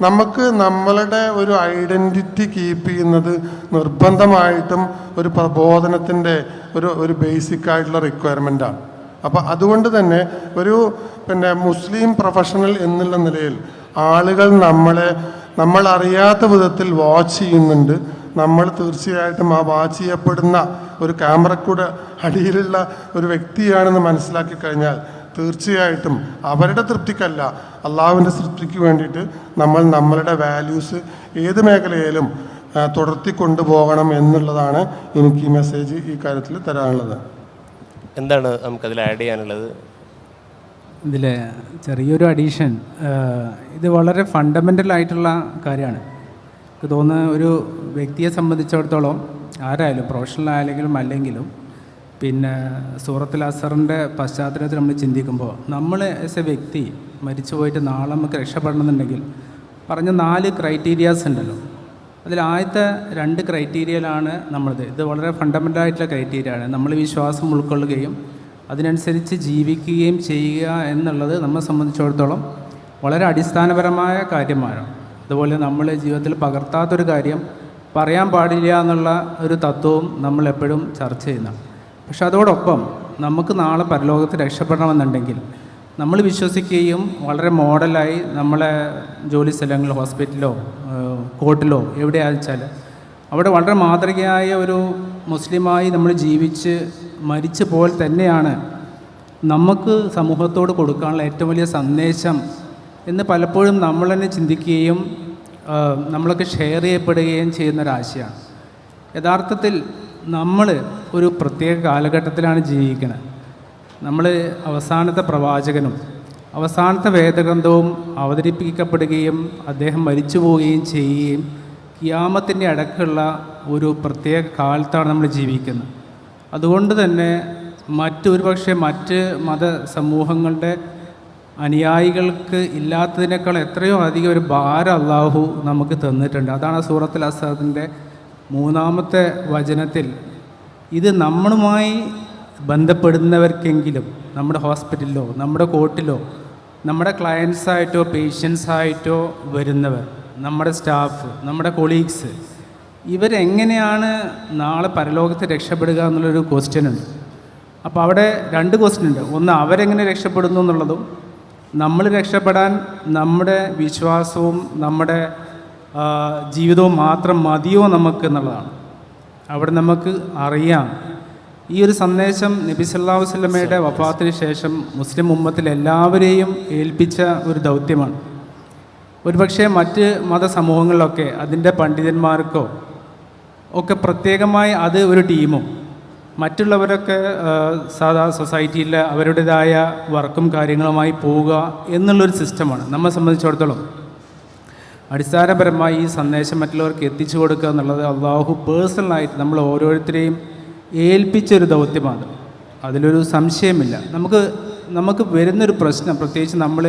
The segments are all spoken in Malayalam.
നമുക്ക് നമ്മളുടെ ഒരു ഐഡന്റിറ്റി കീപ്പ് ചെയ്യുന്നത് നിർബന്ധമായിട്ടും ഒരു പ്രബോധനത്തിന്റെ ഒരു ഒരു ബേസിക് ആയിട്ടുള്ള റിക്വയർമെന്റാണ് അപ്പോൾ അതുകൊണ്ട് തന്നെ ഒരു പിന്നെ മുസ്ലിം പ്രൊഫഷണൽ എന്നുള്ള നിലയിൽ ആളുകൾ നമ്മളെ നമ്മൾ അറിയാത്ത വിധത്തിൽ വാച്ച് ചെയ്യുന്നുണ്ട്. നമ്മൾ തീർച്ചയായിട്ടും ആ വാച്ച് ചെയ്യപ്പെടുന്ന ഒരു ക്യാമറക്കൂടെ അടിയിലുള്ള ഒരു വ്യക്തിയാണെന്ന് മനസ്സിലാക്കി കഴിഞ്ഞാൽ തീർച്ചയായിട്ടും അവരുടെ തൃപ്തിക്കല്ല. അള്ളാഹുവിന്റെ തൃപ്തിക്ക് വേണ്ടിയിട്ട് നമ്മൾ നമ്മളുടെ വാല്യൂസ് ഏത് മേഖലയിലും തുടർത്തി കൊണ്ടുപോകണം എന്നുള്ളതാണ് എനിക്ക് ഈ മെസ്സേജ് ഈ കാര്യത്തിൽ തരാനുള്ളത്. എന്താണ് നമുക്കതിൽ ആഡ് ചെയ്യാനുള്ളത്? ഇതിൽ ചെറിയൊരു അഡീഷൻ ഇത് വളരെ ഫണ്ടമെന്റൽ ആയിട്ടുള്ള കാര്യമാണ്. എനിക്ക് തോന്നുന്ന ഒരു വ്യക്തിയെ സംബന്ധിച്ചിടത്തോളം ആരായാലും പ്രൊഫഷണൽ ആയാലെങ്കിലും അല്ലെങ്കിലും പിന്നെ സൂറത്തുൽ അസറിന്റെ പശ്ചാത്തലത്തിൽ നമ്മൾ ചിന്തിക്കുമ്പോൾ നമ്മൾ ആസ് എ വ്യക്തി മരിച്ചു പോയിട്ട് നാളെ നമുക്ക് രക്ഷപ്പെടണമെന്നുണ്ടെങ്കിൽ പറഞ്ഞ നാല് ക്രൈറ്റീരിയാസ് ഉണ്ടല്ലോ. അതിൽ ആദ്യത്തെ രണ്ട് ക്രൈറ്റീരിയയിലാണ് നമ്മളത്. ഇത് വളരെ ഫണ്ടമെന്റൽ ആയിട്ടുള്ള ക്രൈറ്റീരിയ ആണ്. നമ്മൾ വിശ്വാസം ഉൾക്കൊള്ളുകയും അതിനനുസരിച്ച് ജീവിക്കുകയും ചെയ്യുക എന്നുള്ളത് നമ്മെ സംബന്ധിച്ചിടത്തോളം വളരെ അടിസ്ഥാനപരമായ കാര്യമാണ്. അതുപോലെ നമ്മൾ ജീവിതത്തിൽ പകർത്താത്തൊരു കാര്യം പറയാൻ പാടില്ല എന്നുള്ള ഒരു തത്വവും നമ്മൾ എപ്പോഴും ചർച്ച ചെയ്യുന്നതാണ്. പക്ഷെ അതോടൊപ്പം നമുക്ക് നാളെ പരലോകത്ത് രക്ഷപ്പെടണമെന്നുണ്ടെങ്കിൽ നമ്മൾ വിശ്വസിക്കുകയും വളരെ മോഡലായി നമ്മളെ ജോലി സ്ഥലങ്ങളിൽ ഹോസ്പിറ്റലോ കോർട്ടിലോ എവിടെയാച്ചാൽ അവിടെ വളരെ മാതൃകയായ ഒരു മുസ്ലിമായി നമ്മൾ ജീവിച്ച് മരിച്ച പോലെ തന്നെയാണ് നമുക്ക് സമൂഹത്തോട് കൊടുക്കാനുള്ള ഏറ്റവും വലിയ സന്ദേശം എന്ന് പലപ്പോഴും നമ്മൾ തന്നെ ചിന്തിക്കുകയും നമ്മളൊക്കെ ഷെയർ ചെയ്യപ്പെടുകയും ചെയ്യുന്നൊരാശയമാണ് യഥാർത്ഥത്തിൽ നമ്മൾ ഒരു പ്രത്യേക കാലഘട്ടത്തിലാണ് ജീവിക്കുന്നത് നമ്മൾ അവസാനത്തെ പ്രവാചകനും അവസാനത്തെ വേദഗ്രന്ഥവും അവതരിപ്പിക്കപ്പെടുകയും അദ്ദേഹം മരിച്ചു പോവുകയും ചെയ്യുകയും കിയാമത്തിന്റെ അടക്കമുള്ള ഒരു പ്രത്യേക കാലത്താണ് നമ്മൾ ജീവിക്കുന്നത്. അതുകൊണ്ട് തന്നെ മറ്റൊരു പക്ഷേ മറ്റ് മത സമൂഹങ്ങളുടെ അനുയായികൾക്ക് ഇല്ലാത്തതിനേക്കാൾ എത്രയോ അധികം ഒരു ഭാരം അള്ളാഹു നമുക്ക് തന്നിട്ടുണ്ട്. അതാണ് സൂറത്തുൽ അസാദിന്റെ മൂന്നാമത്തെ വചനത്തിൽ ഇത് നമ്മളുമായി ബന്ധപ്പെടുന്നവർക്കെങ്കിലും നമ്മുടെ ഹോസ്പിറ്റലിലോ നമ്മുടെ കോർട്ടിലോ നമ്മുടെ ക്ലയൻസായിട്ടോ പേഷ്യൻസായിട്ടോ വരുന്നവർ നമ്മുടെ സ്റ്റാഫ് നമ്മുടെ കൊളീഗ്സ് ഇവരെങ്ങനെയാണ് നാളെ പരലോകത്ത് രക്ഷപ്പെടുക എന്നുള്ളൊരു ക്വസ്റ്റ്യൻ ഉണ്ട്. അപ്പോൾ അവിടെ രണ്ട് ക്വസ്റ്റ്യൻ ഉണ്ട്. ഒന്ന് അവരെങ്ങനെ രക്ഷപ്പെടുന്നു എന്നുള്ളതും നമ്മൾ രക്ഷപ്പെടാൻ നമ്മുടെ വിശ്വാസവും നമ്മുടെ ജീവിതവും മാത്രം മതിയോ നമുക്ക് എന്നുള്ളതാണ്. അവിടെ നമുക്ക് അറിയാം. ഈ ഒരു സന്ദേശം നബി സല്ലല്ലാഹു അലൈഹി വസല്ലമയുടെ വഫാത്തിന് ശേഷം മുസ്ലിം ഉമ്മത്തിൽ എല്ലാവരെയും ഏൽപ്പിച്ച ഒരു ദൗത്യമാണ്. ഒരുപക്ഷെ മറ്റ് മതസമൂഹങ്ങളിലൊക്കെ അതിന്റെ പണ്ഡിതന്മാർക്കോ ഒക്കെ പ്രത്യേകമായി അത് ഒരു ടീമും മറ്റുള്ളവരൊക്കെ സാധാ സൊസൈറ്റിയിൽ അവരുടേതായ വർക്കും കാര്യങ്ങളുമായി പോവുക എന്നുള്ളൊരു സിസ്റ്റമാണ്. നമ്മെ സംബന്ധിച്ചിടത്തോളം. അടിസ്ഥാനപരമായി ഈ സന്ദേശം മറ്റുള്ളവർക്ക് എത്തിച്ചു കൊടുക്കുക എന്നുള്ളത് അള്ളാഹു പേഴ്സണലായിട്ട് നമ്മൾ ഓരോരുത്തരെയും ഏൽപ്പിച്ചൊരു ദൗത്യമാണ്. അതിലൊരു സംശയമില്ല. നമുക്ക് നമുക്ക് വരുന്നൊരു പ്രശ്നം പ്രത്യേകിച്ച് നമ്മൾ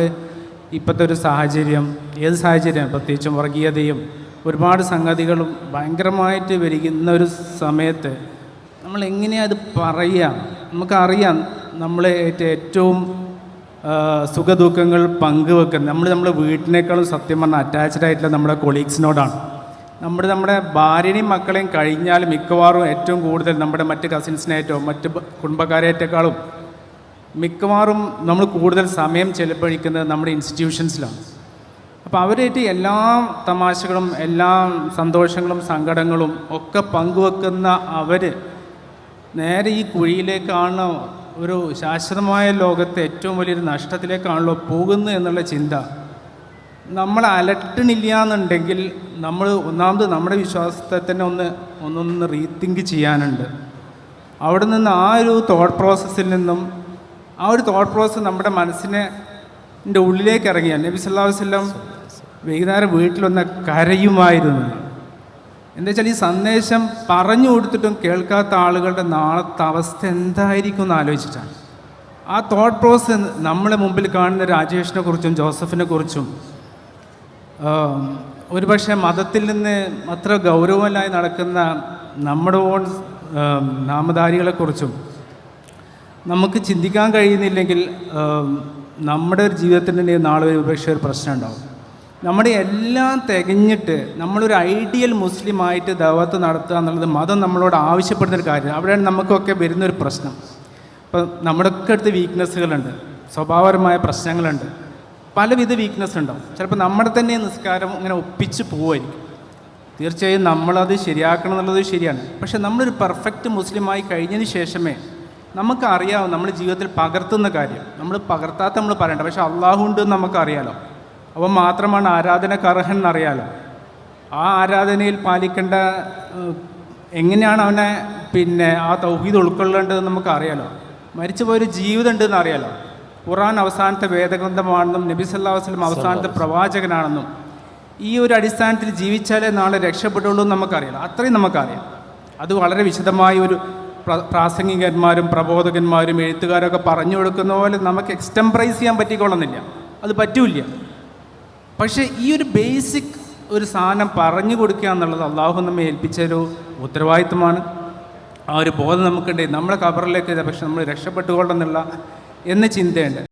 ഇപ്പോഴത്തെ ഒരു സാഹചര്യം ഏത് സാഹചര്യം പ്രത്യേകിച്ചും വർഗീയതയും ഒരുപാട് സംഗതികളും ഭയങ്കരമായിട്ട് വരിക്കുന്ന ഒരു സമയത്ത് നമ്മൾ എങ്ങനെയാണ് അത് പറയുക നമുക്കറിയാം നമ്മളെ ഏറ്റവും സുഖദുഃഖങ്ങൾ പങ്കുവെക്കുന്നത് നമ്മൾ നമ്മുടെ വീട്ടിനേക്കാളും സത്യം പറഞ്ഞാൽ അറ്റാച്ച്ഡ് ആയിട്ടുള്ള നമ്മുടെ കൊളീഗ്സിനോടാണ് നമ്മുടെ നമ്മുടെ ഭാര്യയും മക്കളെയും കഴിഞ്ഞാൽ മിക്കവാറും ഏറ്റവും കൂടുതൽ നമ്മുടെ മറ്റ് കസിൻസിനായിട്ടോ മറ്റ് കുടുംബക്കാരേറ്റേക്കാളും മിക്കവാറും നമ്മൾ കൂടുതൽ സമയം ചെലവഴിക്കുന്നത് നമ്മുടെ ഇൻസ്റ്റിറ്റ്യൂഷൻസിലാണ് അപ്പോൾ അവരായിട്ട് എല്ലാ തമാശകളും എല്ലാ സന്തോഷങ്ങളും സങ്കടങ്ങളും ഒക്കെ പങ്കുവെക്കുന്ന അവർ നേരെ ഈ കുഴിയിലേക്കാണ് ഒരു ശാശ്വതമായ ലോകത്തെ ഏറ്റവും വലിയൊരു നഷ്ടത്തിലേക്കാണല്ലോ പോകുന്നത് എന്നുള്ള ചിന്ത. നമ്മൾ അലട്ടണില്ല എന്നുണ്ടെങ്കിൽ നമ്മൾ ഒന്നാമത് നമ്മുടെ വിശ്വാസത്തെ തന്നെ ഒന്ന് ഒന്നൊന്ന് റീതിങ്ക് ചെയ്യാനുണ്ട്. അവിടെ നിന്ന് ആ ഒരു തോട്ട് പ്രോസസ്സിൽ നിന്നും ആ ഒരു തോട്ട് പ്രോസസ്സ് നമ്മുടെ മനസ്സിനെ ഉള്ളിലേക്ക് ഇറങ്ങിയാൽ നബി അലൈഹി വസല്ലം വൈകുന്നേരം വീട്ടിലൊന്ന് കരയുമായിരുന്നു. എന്താ വെച്ചാൽ ഈ സന്ദേശം പറഞ്ഞു കൊടുത്തിട്ടും കേൾക്കാത്ത ആളുകളുടെ നാളത്തെ അവസ്ഥ എന്തായിരിക്കും എന്ന് ആലോചിച്ചിട്ടാണ്. ആ തോട്ട് പ്രോസസ് നമ്മളെ മുമ്പിൽ കാണുന്ന രാജേഷിനെ കുറിച്ചും ജോസഫിനെ കുറിച്ചും ഒരുപക്ഷെ മതത്തിൽ നിന്ന് അത്ര ഗൗരവമായി നടക്കുന്ന നമ്മുടെ ഓൺ നാമധാരികളെക്കുറിച്ചും നമുക്ക് ചിന്തിക്കാൻ കഴിയുന്നില്ലെങ്കിൽ നമ്മുടെ ഒരു ജീവിതത്തിന്റെ നാളെ ഒരു പക്ഷേ ഒരു പ്രശ്നം ഉണ്ടാവും. നമ്മുടെ എല്ലാം തികഞ്ഞിട്ട് നമ്മളൊരു ഐഡിയൽ മുസ്ലിമായിട്ട് ദവത്ത് നടത്തുക എന്നുള്ളത് മതം നമ്മളോട് ആവശ്യപ്പെടുന്നൊരു കാര്യമാണ് അവിടെയാണ് നമുക്കൊക്കെ വരുന്നൊരു പ്രശ്നം. ഇപ്പം നമ്മുടെയൊക്കെ അടുത്ത് വീക്ക്നെസ്സുകളുണ്ട് സ്വഭാവപരമായ പ്രശ്നങ്ങളുണ്ട്. പലവിധ വീക്ക്നെസ് ഉണ്ടാവും. ചിലപ്പോൾ നമ്മുടെ തന്നെ നിസ്കാരം ഇങ്ങനെ ഒപ്പിച്ച് പോവായിരിക്കും തീർച്ചയായും നമ്മളത് ശരിയാക്കണം എന്നുള്ളത് ശരിയാണ്. പക്ഷെ നമ്മളൊരു പെർഫെക്റ്റ് മുസ്ലിമായി കഴിഞ്ഞതിന് ശേഷമേ നമുക്കറിയാവും നമ്മുടെ ജീവിതത്തിൽ പകർത്തുന്ന കാര്യം. നമ്മൾ പകർത്താത്ത നമ്മൾ പറയണ്ട. പക്ഷെ അള്ളാഹു ഉണ്ട് നമുക്കറിയാലോ. അവൻ മാത്രമാണ് ആരാധനക്കർഹൻ എന്നറിയാലോ ആ ആരാധനയിൽ പാലിക്കേണ്ട എങ്ങനെയാണ് അവനെ പിന്നെ ആ തൗഹീദ് ഉൾക്കൊള്ളേണ്ടതെന്ന് നമുക്ക് അറിയാലോ മരിച്ചുപോയൊരു ജീവിതം ഉണ്ടെന്ന് അറിയാലോ ഖുറാൻ അവസാനത്തെ വേദഗ്രന്ഥമാണെന്നും നബി സല്ലാ വസ്ലം അവസാനത്തെ പ്രവാചകനാണെന്നും ഈ ഒരു അടിസ്ഥാനത്തിൽ ജീവിച്ചാലേ നാളെ രക്ഷപ്പെടുള്ളൂ എന്ന് നമുക്കറിയാം അത്രയും നമുക്കറിയാം. അത് വളരെ വിശദമായ ഒരു പ്ര- പ്രാസംഗികന്മാരും പ്രബോധകന്മാരും എഴുത്തുകാരൊക്കെ പറഞ്ഞു കൊടുക്കുന്ന പോലെ നമുക്ക് എക്സ്റ്റംപ്രൈസ് ചെയ്യാൻ പറ്റിക്കൊള്ളുന്നില്ല അത് പറ്റൂല പക്ഷേ ഈ ഒരു ബേസിക് ഒരു സാധനം പറഞ്ഞു കൊടുക്കുക എന്നുള്ളത് അള്ളാഹു നമ്മെ ഏൽപ്പിച്ച ഒരു ഉത്തരവാദിത്വമാണ്. ആ ഒരു ബോധം നമുക്കുണ്ട്. നമ്മുടെ കബറിലേക്ക് പക്ഷെ നമ്മൾ രക്ഷപ്പെട്ടുകൊള്ളെന്നുള്ള എന്ന ചിന്തയുണ്ട്.